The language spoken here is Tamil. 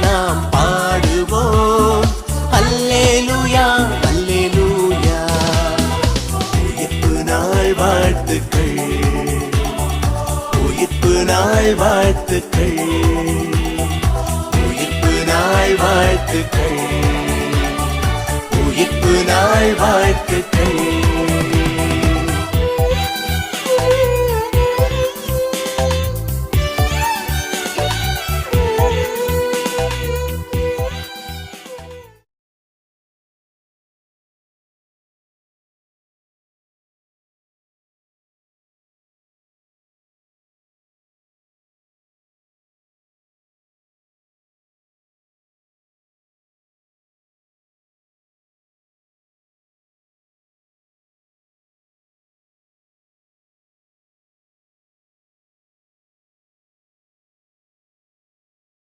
நாம் பாடுவோம். அல்லேலூயா அல்லேலூயா. உயிர்ப்பு நாள் வாழ்த்துக்கள். உயிர்ப்பு நாள் வாழ்த்துக்கள். உயிர்ப்பு நாள் வாழ்த்துக்கள். உயிர்ப்பு நாள் வாழ்த்துக்கள்